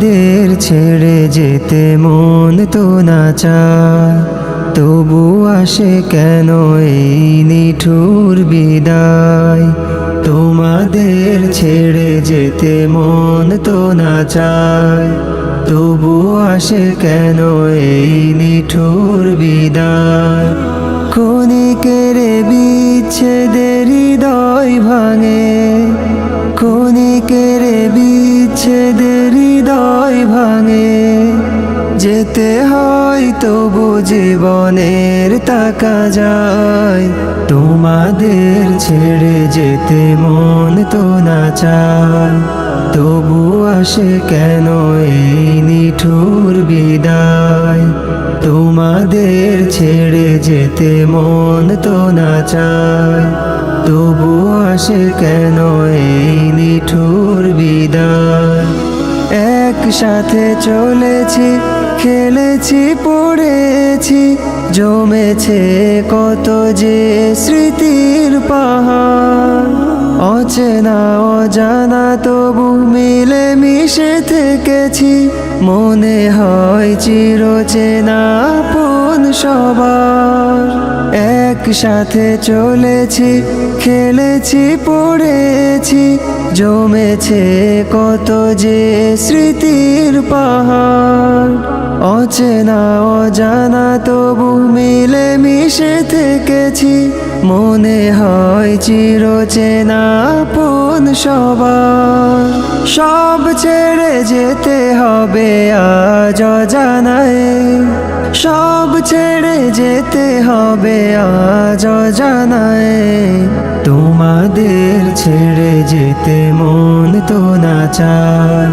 তোমাদের ছেড়ে যেতে মন তো না চায়। তবু আসে কেন এই নিঠুর বিদায়? তোমাদের ছেড়ে যেতে মন তো না চায়। তবু আসে কেন এই নিঠুর বিদায়? ক্ষণিকের বিচ্ছেদের হৃদয় ভাঙে। ক্ষণিকের বিচ্ছেদের হৃদয় ভাঙে। যেতে হয় তবু জীবনের তাকা যায়। তোমাদের ছেড়ে যেতে মন তো না চায়। তবু আসে কেন এই নিঠুর বিদায়? তোমাদের ছেড়ে যেতে মন তো না চায়। তবু আসে কেন এই নিঠুর একসাথে চলেছি, খেলেছি, পড়েছি, জমেছে কত যে স্মৃতির পাহাড়। অচেনা, অজানা তবু মিলে মিশে থেকেছি, মনে হয় চিরচেনা আপন সবার। একসাথে চলেছি, খেলেছি, পড়েছি, জমেছে কত যে স্মৃতির পাহাড়। অচেনা, অজানা তবু মিলে মিশে থেকেছি, মনে হয় চিরচেনা আপন সবার। সব ছেড়ে যেতে হবে আজ জানায় সব ছেড়ে যেতে হবে আজ জানায় তোমাদের ছেড়ে যেতে মন তো না চায়।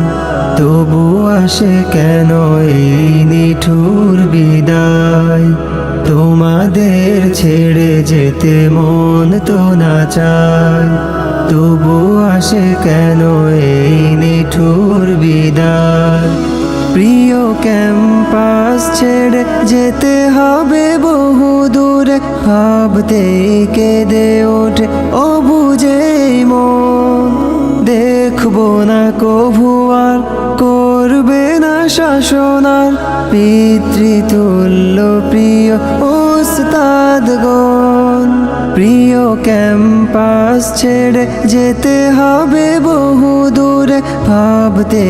তবু আসে কেন এই নিঠুর বিদায়? তোমাদের ছেড়ে যেতে মন তো না চায়। তবু আসে কেন এই নিঠুর ক্যাম্পাস ছেড়ে যেতে হবে বহু দূরে। ভাবতে কেঁদে ওঠে অবুঝে মন। দেখব না কভু আর করবে না শাসনার পিতৃতুল্য প্রিয় ওস্তাদগণ প্রিয় ক্যাম্পাস ছেড়ে যেতে হবে বহু দূরে। ভাবতে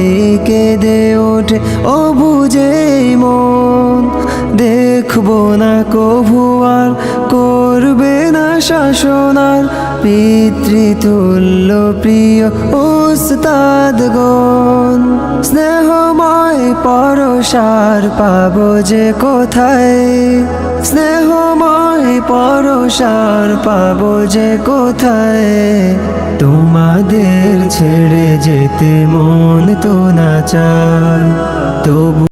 কেঁদে ওঠে অবুঝে মন। দেখব না কভু আর করবে না শাসনার পিতৃতুল্য প্রিয় ওস্তাদগণ স্নেহময় পরশার পাবো যে কোথায়? স্নেহময় পরশার পাবো যে কোথায়? তোমাদের ছেড়ে যেতে মন তো না চায়, তবু